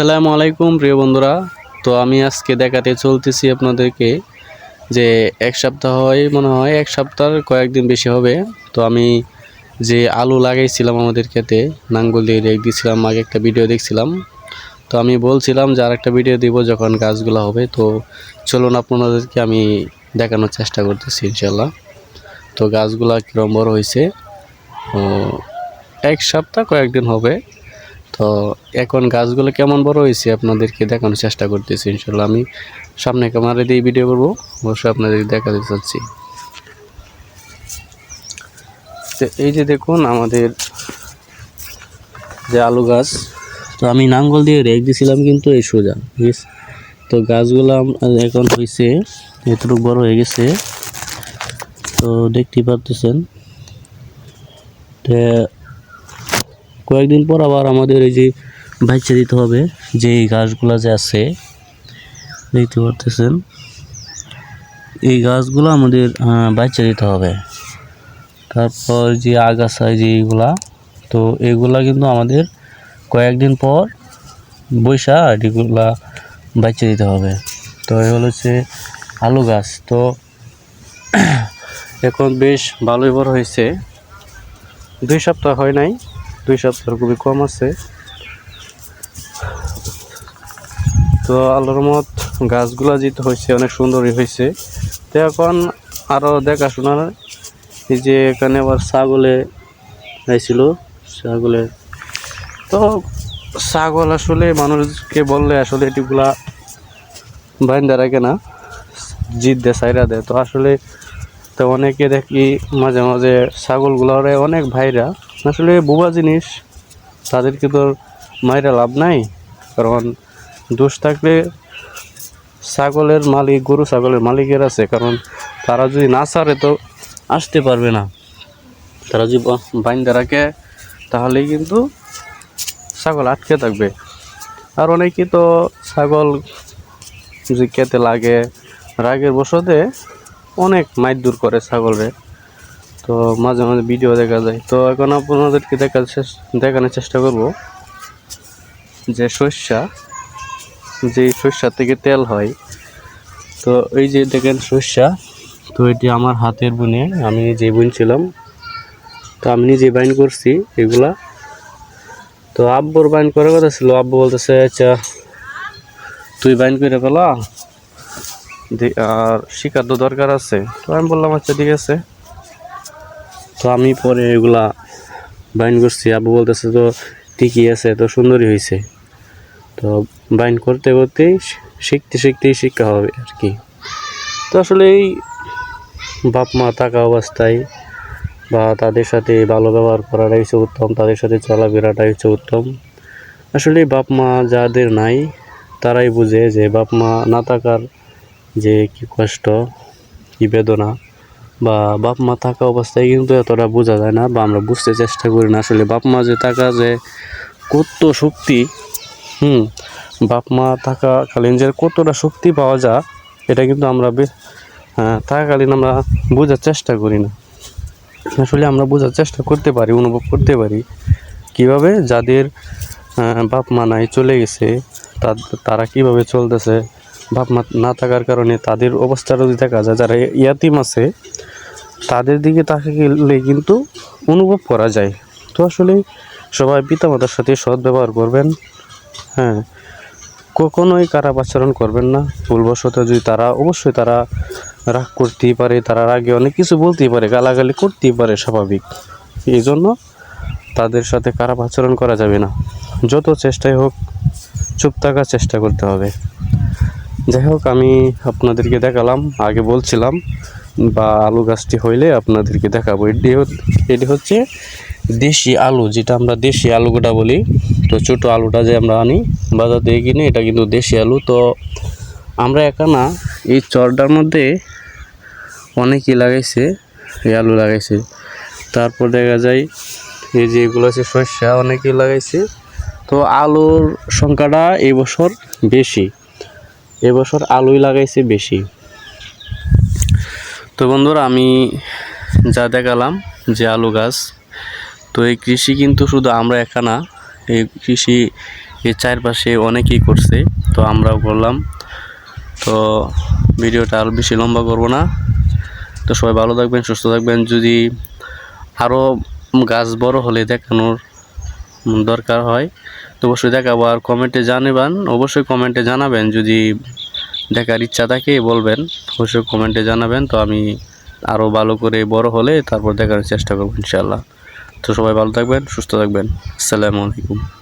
আসসালামু আলাইকুম, প্রিয় বন্ধুরা। তো আমি আজকে দেখাতে চলতেছি আপনাদেরকে যে এক সপ্তাহ হয়, মনে হয় এক সপ্তাহ কয়েকদিন বেশি হবে। তো আমি যে আলু লাগাইছিলাম আমাদের ক্ষেতে, নাঙ্গল দিয়ে রেখ দিয়েছিলাম, আগে একটা ভিডিও দেখছিলাম। তো আমি বলছিলাম যে আর একটা ভিডিও দিব যখন গাছগুলো হবে। তো চলুন আপনাদেরকে আমি দেখানোর চেষ্টা করতেছি ইনশাল্লাহ তো গাছগুলা কীরকম বড় হয়েছে? এক সপ্তাহ কয়েকদিন হবে। তো এখন গাছগুলো কেমন বড় হয়েছে আপনাদেরকে দেখানোর চেষ্টা করতেছি, ইনশাল্লাহ। আমি সামনে ক্যামেরা দিয়ে ভিডিও করব, অবশ্যই আপনাদেরকে দেখাতে চাচ্ছি। তো এই যে দেখুন আমাদের যে আলু গাছ, তো আমি নাঙ্গল দিয়ে রেখ দিয়েছিলাম কিন্তু এই সোজা ঠিক তো গাছগুলো এখন হয়েছে, এতটুকু বড় হয়ে গেছে। তো দেখতেই পারতেছেন। কয়েকদিন পর আবার আমাদের এই যে বাচ্চা দিতে হবে, যে এই গাছগুলো যে আছে, দেখতে পারতেছেন? এই গাছগুলো আমাদের বাচ্চা দিতে হবে। তারপর যে আগাছা যে এইগুলা, তো এগুলা কিন্তু আমাদের কয়েকদিন পর বৈশা এগুলা বাচ্চা দিতে হবে। তো এ হচ্ছে আলু গাছ। তো এখন বেশ ভালোই বড় হয়েছে। দুই সপ্তাহ হয় নাই। দুই সপ্তাহ খুবই কম আছে। তো আল্লাহর মত গাছগুলা যেতে হয়েছে, অনেক সুন্দরই হয়েছে। তো এখন আরও দেখাশোনার, এই যে এখানে আবার ছাগলে আইছিল, ছাগলে। তো ছাগল আসলে মানুষকে বললে আসলে এটিগুলা বাইন্দা রাখে না, জিদ দেয় সাইরা দেয়। তো আসলে তো অনেকে দেখি মাঝে মাঝে ছাগলগুলোরে অনেক ভাইরা, আসলে বোবা জিনিস তাদেরকে তো মাইরা লাভ নাই, কারণ দোষ থাকলে ছাগলের মালিক, গরু ছাগলের মালিকের আছে, কারণ তারা যদি না ছাড়ে তো আসতে পারবে না। তারা যদি বাইন্দা রাখে, তাহলেই কিন্তু ছাগল আটকে থাকবে। আর অনেকে তো ছাগল যে খেতে লাগে, রাগের বসতে অনেক মাইর দূর করে ছাগলরে। তো মাঝে মাঝে ভিডিও দেখা যায়। তো এখন আপনাদেরকে দেখার দেখানোর চেষ্টা করব যে সর্ষা যে সর্ষা থেকে তেল হয়। তো এই যে দেখেন সর্ষা তো এটি আমার হাতের বুনে আমি যে বুনছিলাম। তো আমি নিজে বাইন করছি এগুলা। তো আব্বুর বাইন করার কথা ছিল, আব্বু বলতেছে আচ্ছা তুই বাইন করে দি- আর শিকার তো দরকার আছে। তো আমি বললাম আচ্ছা ঠিক আছে। তো আমি পরে এগুলা বাইন করছি। আব্বু বলতেছে, তো ঠিকই আছে, তো সুন্দরই হয়েছে তো বাইন করতে করতেই শিখতে শিখতেই শিক্ষা হবে আর কি। তো আসলে এই বাপ মা থাকা অবস্থায় বা তাদের সাথে ভালো ব্যবহার করাটাই হচ্ছে উত্তম, তাদের সাথে চলাফেরাটাই হচ্ছে উত্তম। আসলে বাপ মা যাদের নাই, তারাই বুঝে যে বাপ মা না থাকার যে কি কষ্ট, কি বেদনা বা বাপ মা থাকা অবস্থায় কিন্তু এতটা বোঝা যায় না বা আমরা বুঝতে চেষ্টা করি না। আসলে বাপ মা যে থাকা যে কত শক্তি, হুম, বাপ মা থাকাকালীন যে কতটা শক্তি পাওয়া যায়, এটা কিন্তু আমরা থাকাকালীন আমরা বোঝার চেষ্টা করি না। আসলে আমরা বোঝার চেষ্টা করতে পারি, অনুভব করতে পারি। কীভাবে? যাদের বাপ মা নাই চলে গেছে তারা কীভাবে চলতেছে বাপ মা না থাকার কারণে তাদের অবস্থাটা যদি দেখা যায়, যারা ইয়াতিম আছে, তাদের দিকে তাকালে কিন্তু অনুভব করা যায়। তো আসলে সবাই পিতামাতার সাথে সৎ ব্যবহার করবেন। হ্যাঁ কখনোই খারাপ আচরণ করবেন না। ভুলবশত যদি তারা, অবশ্যই তারা রাগ করতেই পারে, তারা রাগে অনেক কিছু বলতেই পারে, গালাগালি করতেই পারে স্বাভাবিক। এই জন্য তাদের সাথে খারাপ আচরণ করা যাবে না। যত চেষ্টাই হোক, চুপ থাকার চেষ্টা করতে হবে। যাই হোক, আমি আপনাদেরকে দেখালাম, আগে বলছিলাম, বা আলু গাছটি হইলে আপনাদেরকে দেখাবো। এটি এটি হচ্ছে দেশি আলু, যেটা আমরা দেশি আলুটা বলি। তো ছোটো আলুটা যে আমরা আনি, বাজার দিয়ে কিনে, এটা কিন্তু দেশি আলু। তো আমরা একা না, এই চরটার মধ্যে অনেকই লাগাইছে, এই আলু লাগাইছে। তারপর দেখা যায়, এই যে এগুলো আছে শস্যা, অনেকেই লাগাইছে। তো আলুর সংখ্যাটা এবছর বেশি। এবছর আলুই লাগাইছে বেশি। তো বন্ধুরা, আমি যা দেখালাম যে আলু গাছ, তো এই কৃষি কিন্তু শুধু আমরা একা না, এই কৃষি এই চারপাশে অনেকেই করছে, তো আমরাও করলাম। তো ভিডিওটা আর বেশি লম্বা করব না। তো সবাই ভালো থাকবেন, সুস্থ থাকবেন। যদি আরও গাছ বড় হলে দেখানোর দরকার হয়। তো অবশ্যই দেখাবো আর কমেন্টে জানাবেন। অবশ্যই কমেন্টে জানাবেন। যদি দেখার ইচ্ছা থাকে বলবেন, অবশ্যই কমেন্টে জানাবেন। তো আমি আরও ভালো করে বড় হলে তারপর দেখার চেষ্টা করব ইনশাল্লাহ তো সবাই ভালো থাকবেন, সুস্থ থাকবেন। আসসালামু আলাইকুম।